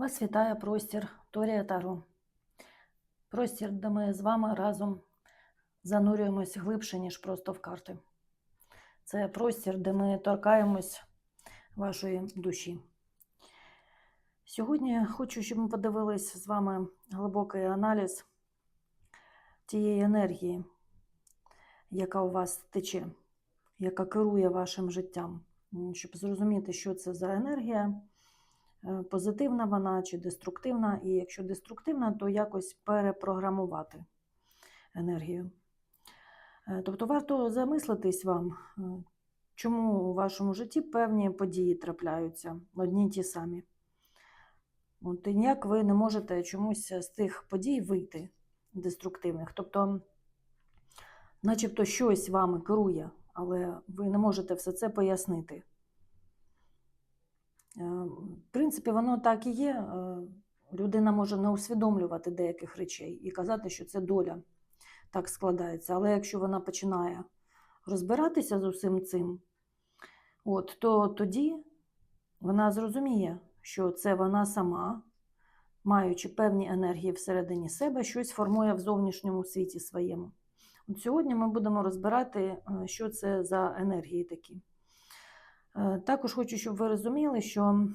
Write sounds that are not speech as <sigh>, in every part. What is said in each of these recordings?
Вас вітає простір Торія Таро. Простір, де ми з вами разом занурюємось глибше, ніж просто в карти. Це простір, де ми торкаємось вашої душі. Сьогодні хочу, щоб ми подивились з вами глибокий аналіз тієї енергії, яка у вас тече, яка керує вашим життям, щоб зрозуміти, що це за енергія позитивна вона чи деструктивна, і якщо деструктивна, то якось перепрограмувати енергію. Е, Тобто варто замислитись вам, е, чому у вашому житті певні події трапляються, одні й ті самі. От і ніяк ви не можете чомусь з тих подій вийти деструктивних. Тобто, начебто щось вами керує, але ви не можете все це пояснити. Е, В принципі, воно так і є. Е, Людина може не усвідомлювати деяких речей і казати, що це доля так складається. Але якщо вона починає розбиратися з усім цим, от, то тоді вона зрозуміє, що це вона сама, маючи певні енергії всередині себе, щось формує в зовнішньому світі своєму. От сьогодні ми будемо розбирати, е, що це за енергії такі. Е, Також хочу, щоб ви розуміли, що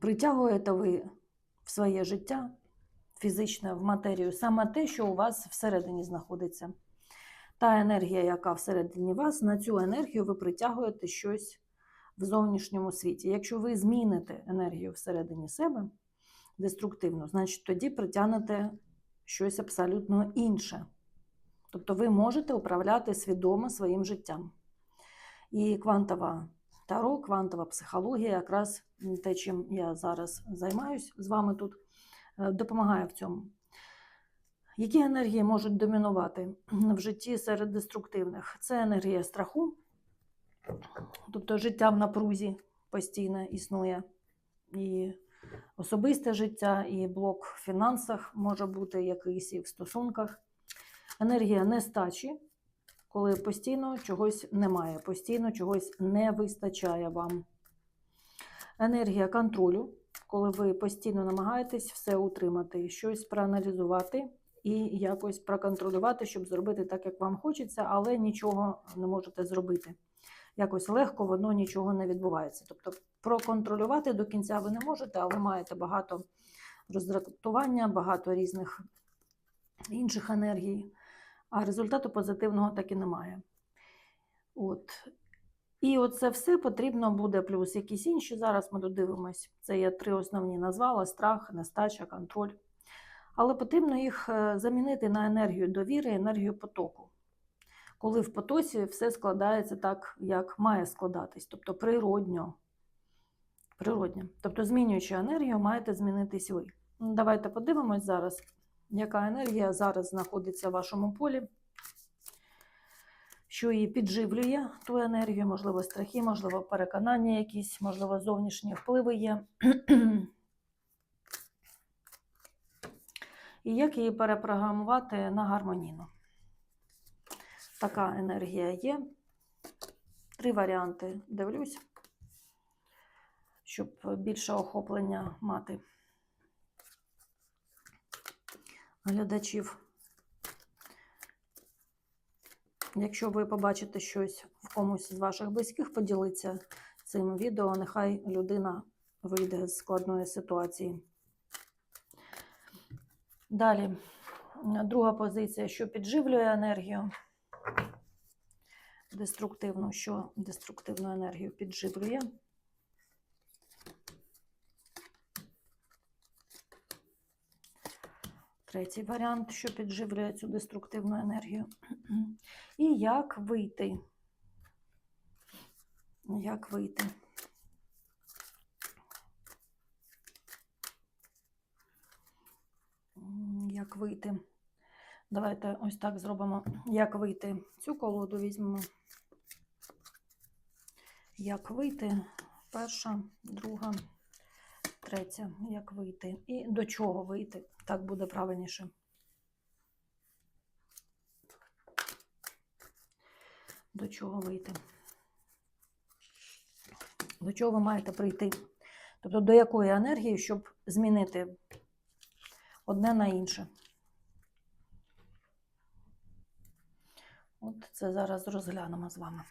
притягуєте ви в своє життя фізичне, в матерію, саме те, що у вас всередині знаходиться. Та енергія, яка всередині вас, на цю енергію ви притягуєте щось в зовнішньому світі. Якщо ви зміните енергію всередині себе деструктивно, значить тоді притягнете щось абсолютно інше. Тобто ви можете управляти свідомо своїм життям. І квантова таро, квантова психологія, якраз те, чим я зараз займаюсь з вами тут, е, допомагає в цьому. Які енергії можуть домінувати в житті серед деструктивних? Це енергія страху, тобто життя в напрузі постійно існує. І особисте життя, і блок в фінансах може бути якийсь і в стосунках. Енергія нестачі, коли постійно чогось немає, постійно чогось не вистачає вам. Енергія контролю, коли ви постійно намагаєтесь все утримати, щось проаналізувати і якось проконтролювати, щоб зробити так, як вам хочеться, але нічого не можете зробити. Якось легко воно нічого не відбувається. Тобто проконтролювати до кінця ви не можете, але маєте багато роздратування, багато різних інших енергій а результату позитивного так і немає. От. І оце все потрібно буде, плюс якісь інші. Зараз ми додивимось. Це я три основні назвала: страх, нестача, контроль. Але потрібно їх е, замінити на енергію довіри, енергію потоку. Коли в потоці все складається так, як має складатись, тобто природньо. Природньо. Тобто, змінюючи енергію, маєте змінитись ви. Ну, Давайте подивимось зараз, яка енергія зараз знаходиться в вашому полі, що її підживлює ту енергію, можливо, страхи, можливо, переконання якісь, можливо, зовнішні впливи є. І як її перепрограмувати на гармонійну. Така енергія є. Три варіанти дивлюсь, щоб більше охоплення мати глядачів. Якщо ви побачите щось в комусь з ваших близьких, поділіться цим відео. Нехай людина вийде з складної ситуації. Далі, друга позиція, що підживлює енергію. Деструктивну, що деструктивну енергію підживлює. Третій варіант, що підживлює цю деструктивну енергію. <clears throat> І як вийти? Як вийти? Як вийти? Давайте ось так зробимо. Як вийти? Цю колоду візьмемо. Як вийти? Перша, друга, третя. Як вийти? І до чого вийти? Так буде правильніше. До чого вийти? До чого ви маєте прийти? Тобто до якої енергії, щоб змінити одне на інше. От це зараз розглянемо з вами.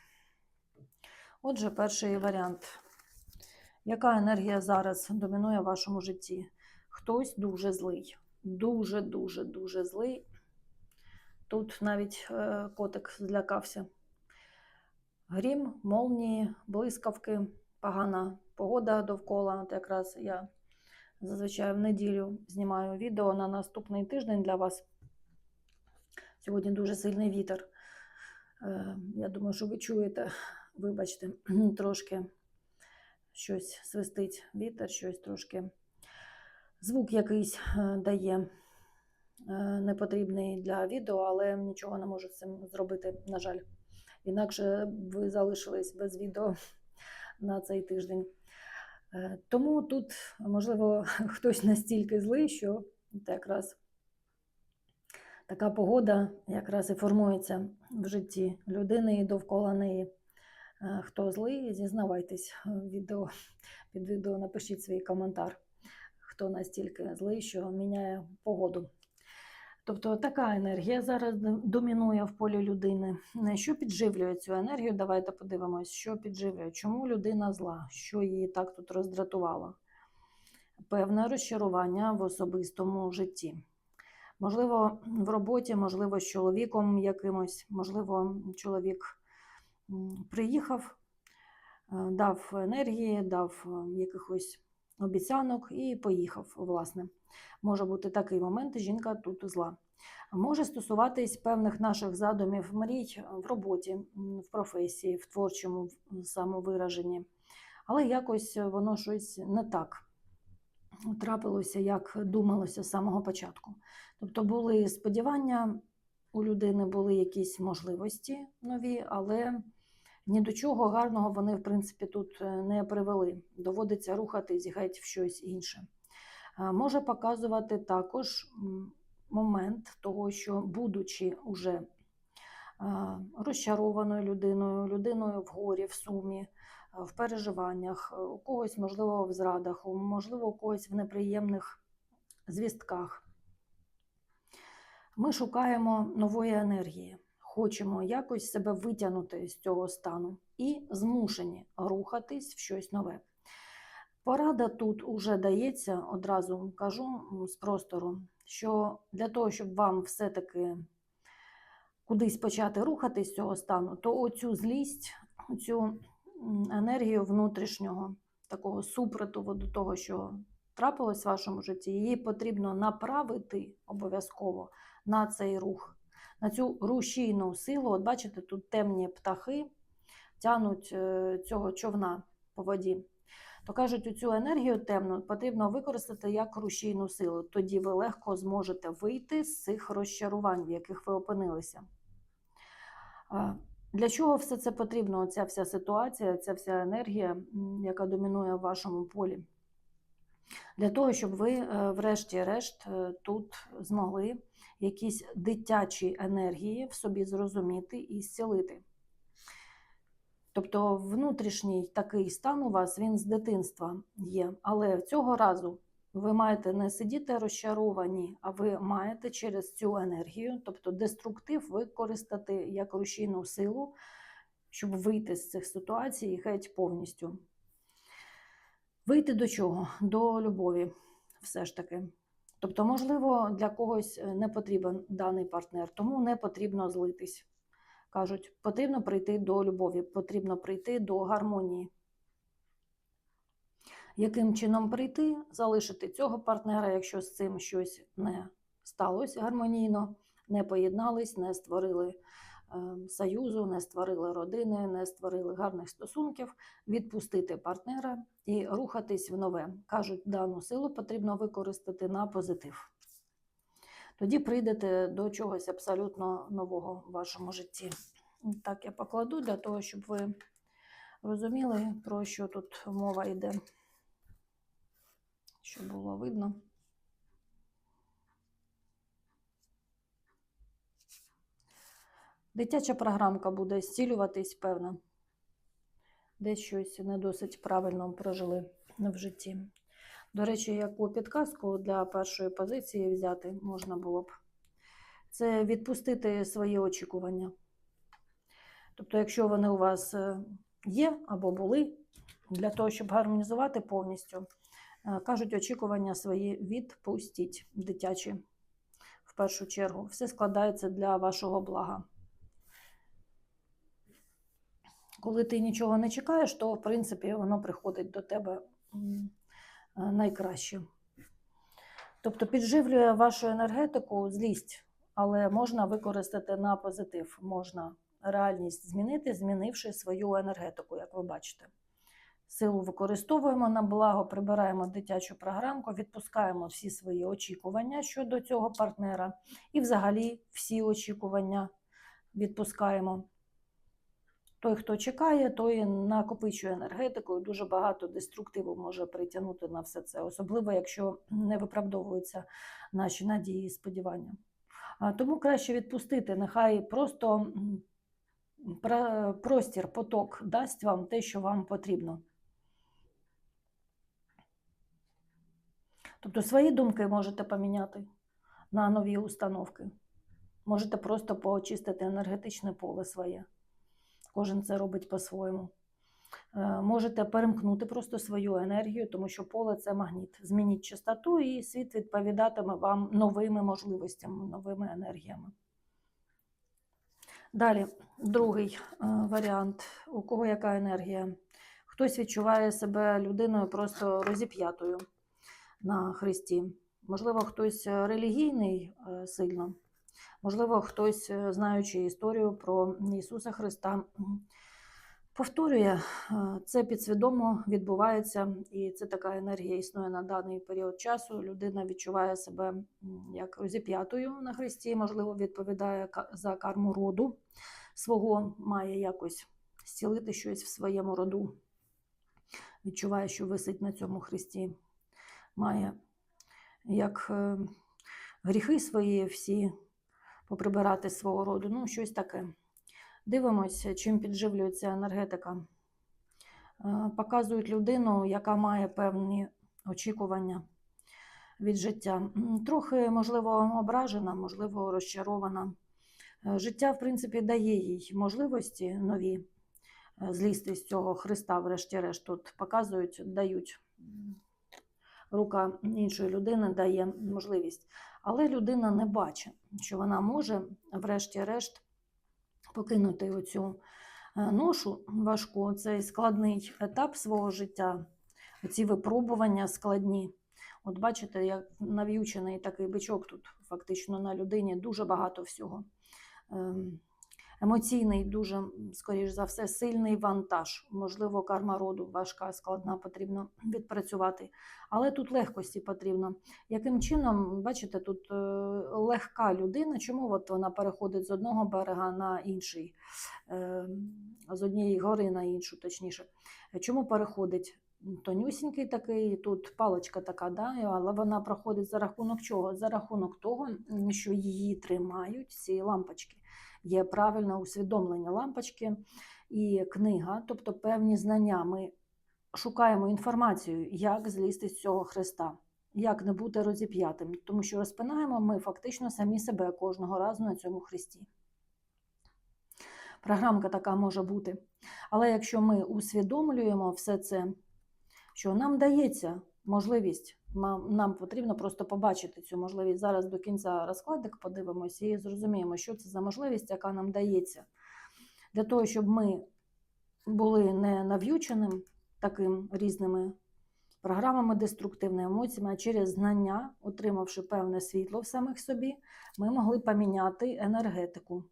Отже, перший варіант. Яка енергія зараз домінує в вашому житті? Хтось дуже злий. Дуже, дуже, дуже злий. Тут навіть е, котик злякався. Грім, молнії, блискавки, погана погода довкола. От якраз я зазвичай в неділю знімаю відео на наступний тиждень для вас. Сьогодні дуже сильний вітер. Е, Я думаю, що ви чуєте, вибачте, <clears throat> трошки щось свистить вітер, щось трошки. Звук якийсь е, дає е, непотрібний для відео, але нічого не можу з цим зробити, на жаль. Інакше ви залишились без відео <laughs> на цей тиждень. Е, Тому тут, можливо, <laughs> хтось настільки злий, що якраз така погода якраз і формується в житті людини і довкола неї. Е, Хто злий, зізнавайтесь в відео. <laughs> Під відео напишіть свій коментар, хто настільки злий, що міняє погоду. Тобто така енергія зараз домінує в полі людини. Е, Що підживлює цю енергію? Давайте подивимось, що підживлює, чому людина зла, що її так тут роздратувало. Певне розчарування в особистому житті. Можливо, в роботі, можливо, з чоловіком якимось, можливо, чоловік приїхав, е, дав енергії, дав е, якихось обіцянок і поїхав, власне. Може бути такий момент, жінка тут зла. Може стосуватись певних наших задумів, мрій в роботі, в професії, в творчому самовираженні. Але якось воно щось не так трапилося, як думалося з самого початку. Тобто були сподівання, у людини були якісь можливості нові, але ні до чого гарного вони, в принципі, тут е, не привели. Доводиться рухатись геть в щось інше. Е, Може показувати також момент того, що, будучи уже е, розчарованою людиною, людиною в горі, в сумі, в переживаннях, у когось, можливо, в зрадах, можливо, у когось в неприємних звістках. Ми шукаємо нової енергії, хочемо якось себе витягнути з цього стану і змушені рухатись в щось нове. Порада тут уже дається, одразу кажу з простору, що для того, щоб вам все-таки кудись почати рухатись з цього стану, то оцю злість, цю енергію внутрішнього, такого супротиву до того, що трапилось в вашому житті, її потрібно направити обов'язково на цей рух, на цю рушійну силу. От бачите, тут темні птахи тянуть е, цього човна по воді. То кажуть, цю енергію темну потрібно використати як рушійну силу. Тоді ви легко зможете вийти з цих розчарувань, в яких ви опинилися. Для чого все це потрібно? Ця вся ситуація, ця вся енергія, яка домінує в вашому полі? Для того, щоб ви, е, врешті-решт, е, тут змогли якісь дитячі енергії в собі зрозуміти і зцілити. Тобто внутрішній такий стан у вас він з дитинства є, але цього разу ви маєте не сидіти розчаровані, а ви маєте через цю енергію, тобто деструктив, використати як рушійну силу, щоб вийти з цих ситуацій геть повністю. Вийти до чого? До любові, все ж таки. Тобто, можливо, для когось е, не потрібен даний партнер, тому не потрібно злитись. Кажуть, потрібно прийти до любові, потрібно прийти до гармонії. Яким чином прийти, залишити цього партнера, якщо з цим щось не сталося гармонійно, не поєднались, не створили союзу, не створили родини, не створили гарних стосунків, відпустити партнера і рухатись в нове. Кажуть, дану силу потрібно використати на позитив. Тоді прийдете до чогось абсолютно нового в вашому житті. Так я покладу для того, щоб ви розуміли, про що тут мова йде, щоб було видно. Дитяча програмка буде зцілюватись, певно. Десь щось не досить правильно прожили. в житті. До речі, яку підказку для першої позиції взяти можна було б. Це відпустити свої очікування. Тобто, якщо вони у вас е, є або були, для того, щоб гармонізувати повністю, е, кажуть, очікування свої відпустіть дитячі в першу чергу. Все складається для вашого блага. Коли ти нічого не чекаєш, то в принципі воно приходить до тебе е, найкраще. Тобто підживлює вашу енергетику злість, але можна використати на позитив, можна реальність змінити, змінивши свою енергетику, як ви бачите. Силу використовуємо на благо, прибираємо дитячу програмку, відпускаємо всі свої очікування щодо цього партнера і взагалі всі очікування відпускаємо. Той, хто чекає, той накопичує енергетику, і дуже багато деструктиву може притягнути на все це, особливо якщо не виправдовуються наші надії і сподівання. Тому краще відпустити, нехай просто простір, поток дасть вам те, що вам потрібно. Тобто свої думки можете поміняти на нові установки. Можете просто поочистити енергетичне поле своє. Кожен це робить по-своєму. Е, Можете перемкнути просто свою енергію, тому що поле це магніт. Змініть частоту, і світ відповідатиме вам новими можливостями, новими енергіями. Далі, другий е, варіант. У кого яка енергія? Хтось відчуває себе людиною просто розіп'ятою на Христі. Можливо, хтось релігійний е, сильно, можливо, хтось, е, знаючи історію про Ісуса Христа, повторює, е, це підсвідомо відбувається, і це така енергія існує на даний період часу. Людина відчуває себе як розіп'ятою на Христі, можливо, відповідає за карму роду свого, має якось зцілити щось в своєму роду. Відчуває, що висить на цьому Христі має як е, гріхи свої всі поприбирати свого роду, ну, щось таке. Дивимося, чим підживлюється енергетика. Е, Показують людину, яка має певні очікування від життя. Трохи, можливо, ображена, можливо, розчарована. Е, Життя, в принципі, дає їй можливості нові е, злізти з цього Христа, врешті-решт, тут показують, дають. Рука іншої людини дає можливість. Але людина не бачить, що вона може, врешті-решт, покинути оцю е, ношу важку, цей складний етап свого життя, ці випробування складні. От бачите, як нав'ючений такий бичок тут фактично на людині дуже багато всього. Ем, Емоційний, дуже, скоріш за все, сильний вантаж. Можливо, карма роду важка, складна, потрібно відпрацювати. Але тут легкості потрібно. Яким чином, бачите, тут е, легка людина, чому от вона переходить з одного берега на інший, е, з однієї гори на іншу, точніше. Чому переходить? Тонюсінький такий, тут паличка така, да? але вона проходить за рахунок чого? За рахунок того, що її тримають ці лампочки. Є правильне усвідомлення лампочки і книга, тобто певні знання. Ми шукаємо інформацію, як злізти з цього хреста, як не бути розіп'ятим, тому що розпинаємо ми фактично самі себе кожного разу на цьому хресті. Програмка така може бути. Але якщо ми усвідомлюємо все це, що нам дається можливість, нам потрібно просто побачити цю можливість. Зараз до кінця розкладик подивимося і зрозуміємо, що це за можливість, яка нам дається. Для того, щоб ми були не нав'юченим таким різними програмами деструктивними емоціями, а через знання, отримавши певне світло в самих собі, ми могли поміняти енергетику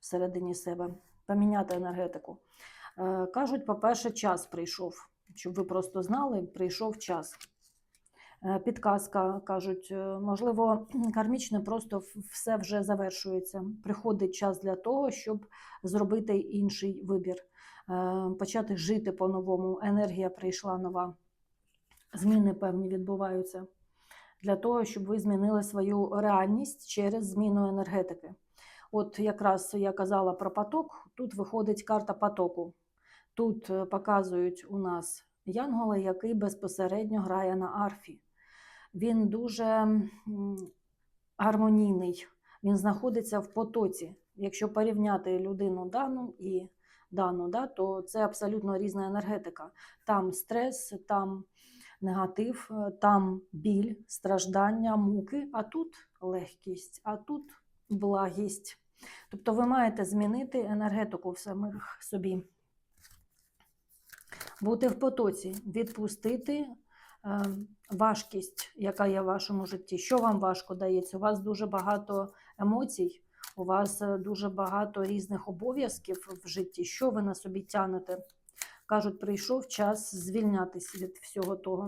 всередині себе, поміняти енергетику. Е, Кажуть, по-перше, час прийшов, щоб ви просто знали, прийшов час. Е, Підказка кажуть, е, можливо, кармічно просто все вже завершується. Приходить час для того, щоб зробити інший вибір, е, почати жити по-новому. Енергія прийшла нова, зміни певні відбуваються для того, щоб ви змінили свою реальність через зміну енергетики. От якраз я казала про поток, тут виходить карта потоку. Тут е, показують у нас янгола, який безпосередньо грає на арфі. Він дуже гармонійний, він знаходиться в потоці. Якщо порівняти людину дану і дану, да, то це абсолютно різна енергетика. Там стрес, там негатив, е, там біль, страждання, муки, а тут легкість, а тут благість. Тобто ви маєте змінити енергетику в самих собі. Бути в потоці, відпустити е, важкість, яка є в вашому житті. Що вам важко дається? У вас дуже багато емоцій, у вас е, дуже багато різних обов'язків в житті. Що ви на собі тянете? Кажуть, прийшов час звільнятися від всього того.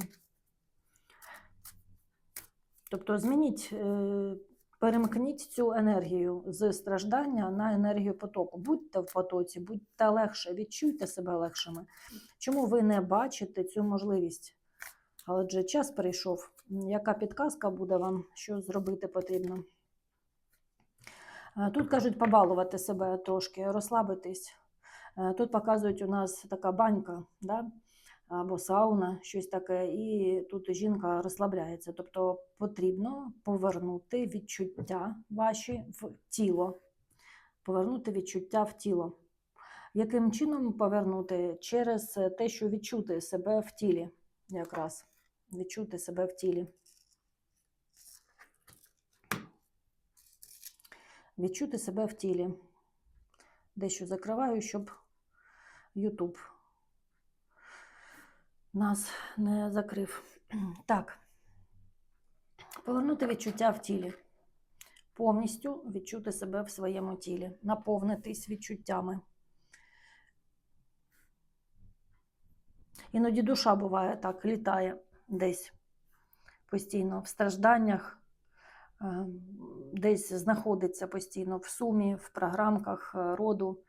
Тобто змініть, е, перемкніть цю енергію з страждання на енергію потоку. Будьте в потоці, будьте легше, відчуйте себе легшими. Чому ви не бачите цю можливість? Але час прийшов. Яка підказка буде вам, що зробити потрібно? Е, Тут кажуть побалувати себе трошки, розслабитись. Е, Тут показують у нас така банька, да? Або сауна, щось таке, і тут жінка розслабляється. Тобто потрібно повернути відчуття ваші в тіло. Повернути відчуття в тіло. Яким чином повернути? Через те, що відчути себе в тілі, якраз відчути себе в тілі. Відчути себе в тілі. Дещо закриваю, щоб YouTube нас не закрив. <clears throat> Так. Повернути відчуття в тілі. Повністю відчути себе в своєму тілі, наповнитись відчуттями. Іноді душа буває так, літає десь постійно в стражданнях, е, десь знаходиться постійно в сумі, в програмках е, роду.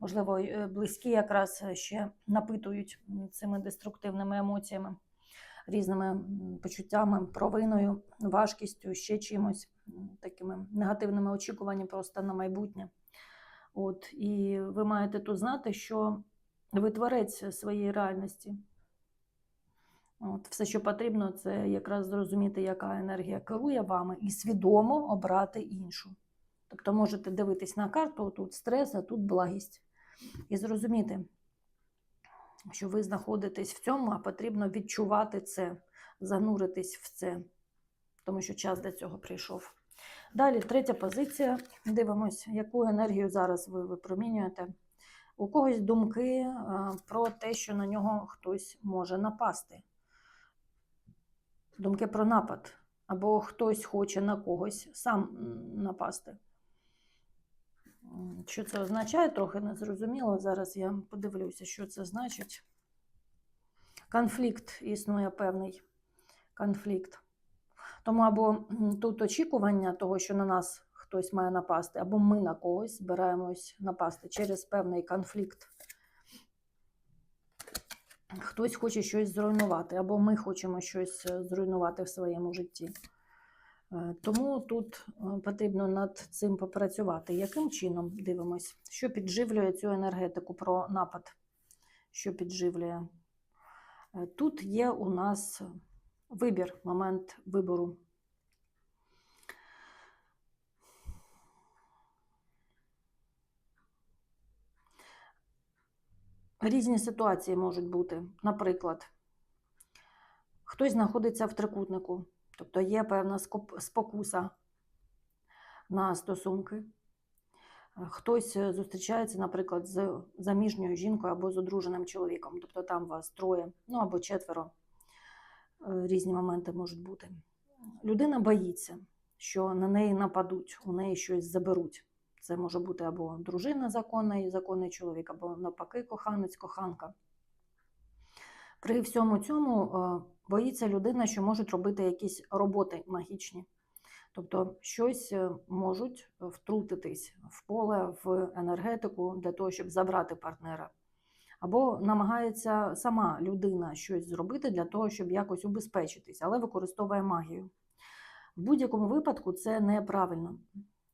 Можливо, е, близькі якраз ще напитують цими деструктивними емоціями, різними почуттями, провиною, важкістю, ще чимось, такими негативними очікуваннями просто на майбутнє. От, і ви маєте тут знати, що ви творець своєї реальності. От, все, що потрібно, це якраз зрозуміти, яка енергія керує вами, і свідомо обрати іншу. Тобто можете дивитись на карту, тут стрес, а тут благість. І зрозуміти, що ви знаходитесь в цьому, а потрібно відчувати це, зануритись в це, тому що час для цього прийшов. Далі, третя позиція. Дивимось, яку енергію зараз ви випромінюєте. У когось думки е, про те, що на нього хтось може напасти. Думки про напад. Або хтось хоче на когось сам напасти. Що це означає, трохи незрозуміло. Зараз я подивлюся, що це значить. Конфлікт існує певний конфлікт. Тому або тут очікування того, що на нас хтось має напасти, або ми на когось збираємось напасти через певний конфлікт. Хтось хоче щось зруйнувати, або ми хочемо щось е, зруйнувати в своєму житті. Е, Тому тут е, потрібно над цим попрацювати. Яким чином дивимось, що підживлює цю енергетику про напад? Що підживлює? Е, Тут є у нас вибір, момент вибору. Різні ситуації можуть бути. Наприклад, хтось знаходиться в трикутнику, тобто є певна спокуса на стосунки. Е, Хтось е, зустрічається, наприклад, з заміжньою жінкою або з одруженим чоловіком, тобто там вас троє, ну або четверо. Е, Різні моменти можуть бути. Людина боїться, що на неї нападуть, у неї щось заберуть. Це може бути або дружина законна і законний чоловік, або навпаки, коханець, коханка. При всьому цьому е, боїться людина, що можуть робити якісь роботи магічні. Тобто щось е, можуть втрутитись в поле, в енергетику для того, щоб забрати партнера. Або намагається сама людина щось зробити для того, щоб якось убезпечитись, але використовує магію. В будь-якому випадку це неправильно.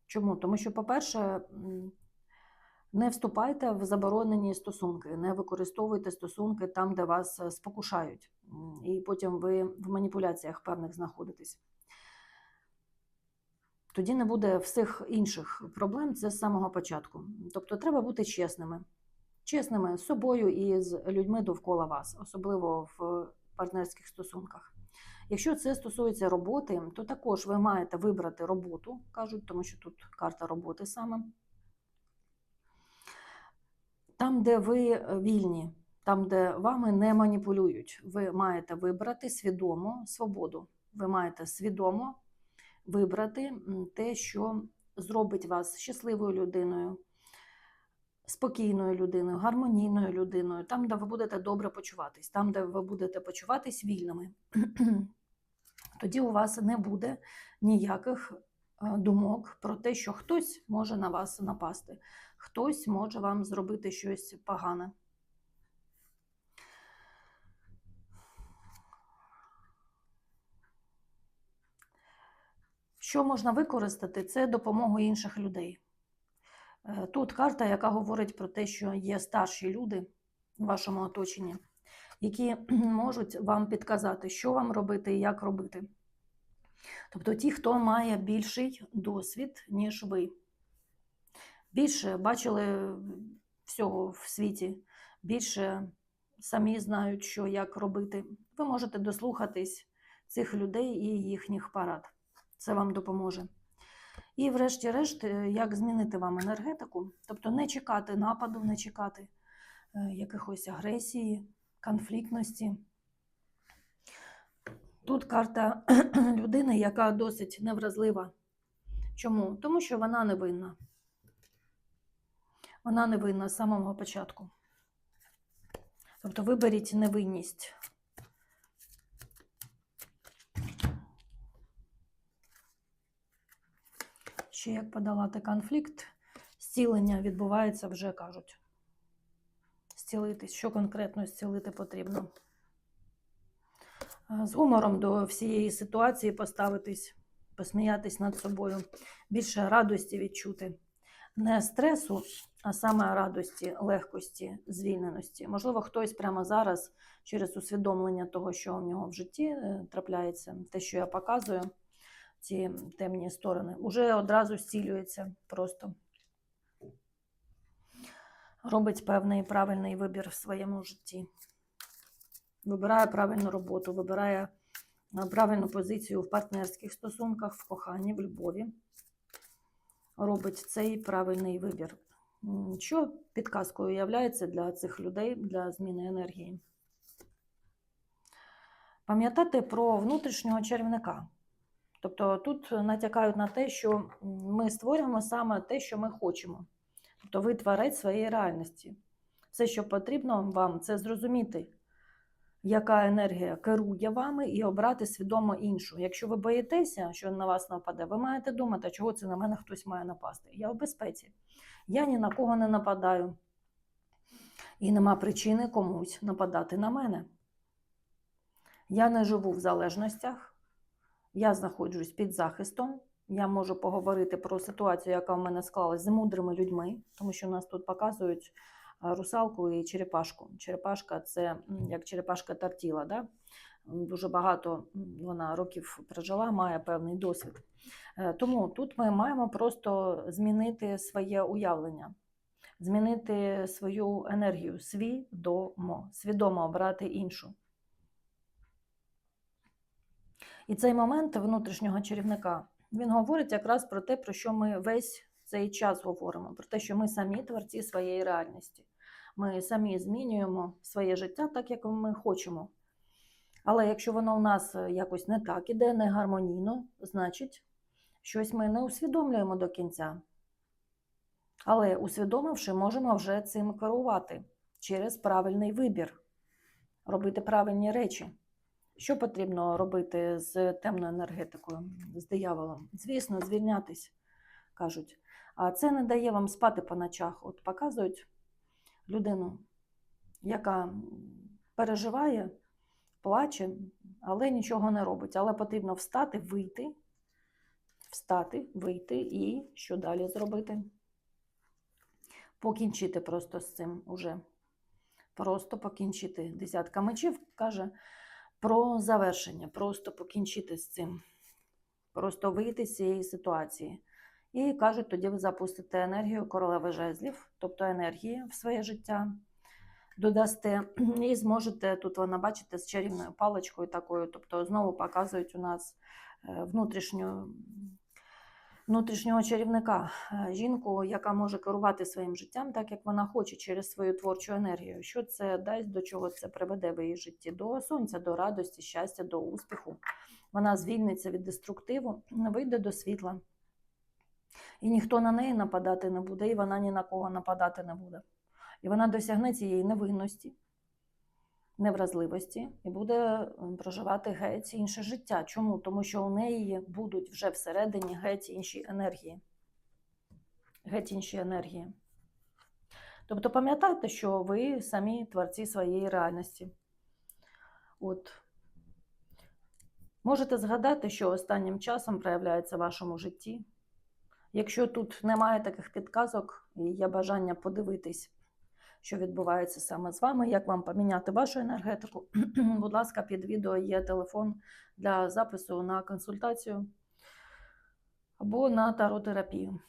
Чому? Тому що, по-перше, Не вступайте в заборонені стосунки, не використовуйте стосунки там, де вас е, спокушають, і потім ви в маніпуляціях певних знаходитесь. Тоді не буде всіх інших проблем, це з самого початку. Тобто треба бути чесними. Чесними з собою і з людьми довкола вас, особливо в партнерських стосунках. Якщо це стосується роботи, то також ви маєте вибрати роботу, кажуть, тому що тут карта роботи саме. Там, де ви е, вільні, там, де вами не маніпулюють, ви маєте вибрати свідомо свободу. Ви маєте свідомо вибрати те, що зробить вас щасливою людиною, спокійною людиною, гармонійною людиною, там, де ви будете добре почуватись, там, де ви будете почуватись вільними. <clears throat> Тоді у вас не буде ніяких думок про те, що хтось може на вас напасти, хтось може вам зробити щось погане. Що можна використати, це допомогу інших людей. Е, Тут карта, яка говорить про те, що є старші люди в вашому оточенні, які <clears throat> можуть вам підказати, що вам робити і як робити. Тобто ті, хто має більший досвід, ніж ви. Більше бачили всього в світі, більше самі знають, що як робити. Ви можете дослухатись цих людей і їхніх парад. Це вам допоможе. І, врешті-решт, е, як змінити вам енергетику, тобто не чекати нападу, не чекати е, якихось агресії, конфліктності. Тут карта <clears throat> людини, яка досить невразлива. Чому? Тому що вона не винна. Вона не винна з самого початку. Тобто виберіть невинність. Ще як подолати конфлікт, зцілення відбувається вже кажуть. Зцілитись, що конкретно зцілити потрібно. Е, З гумором до всієї ситуації поставитись, посміятись над собою, більше радості відчути. Не стресу, а саме радості, легкості, звільненості. Можливо, хтось прямо зараз через усвідомлення того, що в нього в житті е, трапляється, те, що я показую, ці темні сторони, уже одразу зцілюється просто. Робить певний правильний вибір в своєму житті. Вибирає правильну роботу, вибирає е, правильну позицію в партнерських стосунках, в коханні, в любові. Робить цей правильний вибір. Що підказкою являється для цих людей для зміни енергії? Пам'ятати про внутрішнього чарівника. Тобто тут натякають на те, що ми створюємо саме те, що ми хочемо. Тобто ви творець своєї реальності. Все, що потрібно вам, це зрозуміти, яка енергія керує вами, і обрати свідомо іншу. Якщо ви боїтеся, що на вас нападе, ви маєте думати, чого це на мене хтось має напасти. Я в безпеці. Я ні на кого не нападаю. І нема причини комусь нападати на мене. Я не живу в залежностях, я знаходжусь під захистом. Я можу поговорити про ситуацію, яка в мене склалась з мудрими людьми, тому що нас тут показують русалку і черепашку. Черепашка це як черепашка тартіла. Да? Дуже багато вона років прожила, має певний досвід. Е, Тому тут ми маємо просто змінити своє уявлення, змінити свою енергію, свідомо, свідомо обрати іншу. І цей момент внутрішнього чарівника він говорить якраз про те, про що ми весь цей час говоримо: про те, що ми самі творці своєї реальності. Ми самі змінюємо своє життя так, як ми хочемо. Але якщо воно у нас е, якось не так іде, не гармонійно, значить, щось ми не усвідомлюємо до кінця. Але усвідомивши, можемо вже цим керувати через правильний вибір, робити правильні речі. Що потрібно робити з темною енергетикою, з дияволом? Звісно, звільнятись, кажуть. А це не дає вам спати по ночах. От показують людину, яка переживає, плаче, але нічого не робить. Але потрібно встати, вийти, встати, вийти і що далі зробити? покінчити просто з цим уже. Просто покінчити. Десятка мечів каже про завершення, просто покінчити з цим. Просто вийти з цієї ситуації. І кажуть, тоді ви запустите енергію королеви жезлів, тобто енергії в своє життя. Додасте і зможете, тут вона бачите, з чарівною паличкою такою, тобто знову показують у нас е, внутрішню, внутрішнього чарівника, е, жінку, яка може керувати своїм життям так, як вона хоче, через свою творчу енергію. Що це дасть, до чого це приведе в її житті? До сонця, до радості, щастя, до успіху. Вона звільниться від деструктиву, вийде до світла. І ніхто на неї нападати не буде, і вона ні на кого нападати не буде. І вона досягне цієї невинності, невразливості і буде проживати геть інше життя. Чому? Тому що у неї будуть вже всередині геть інші енергії. Геть інші енергії. Тобто пам'ятайте, що ви самі творці своєї реальності. От. Можете згадати, що останнім часом проявляється в вашому житті. Якщо тут немає таких підказок і є бажання подивитись, що відбувається саме з вами, як вам поміняти вашу енергетику, <clears throat> будь ласка, під відео є телефон для запису на консультацію або на таротерапію.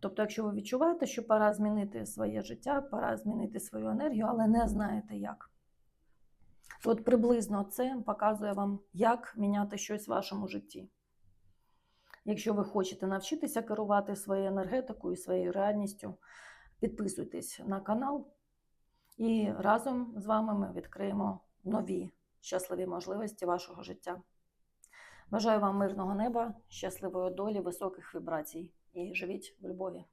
Тобто, якщо ви відчуваєте, що пора змінити своє життя, пора змінити свою енергію, але не знаєте як. От приблизно це показує вам, як міняти щось в вашому житті. Якщо ви хочете навчитися керувати своєю енергетикою і своєю реальністю, підписуйтесь на канал, і разом з вами ми відкриємо нові щасливі можливості вашого життя. Бажаю вам мирного неба, щасливої долі, високих вібрацій і живіть в любові.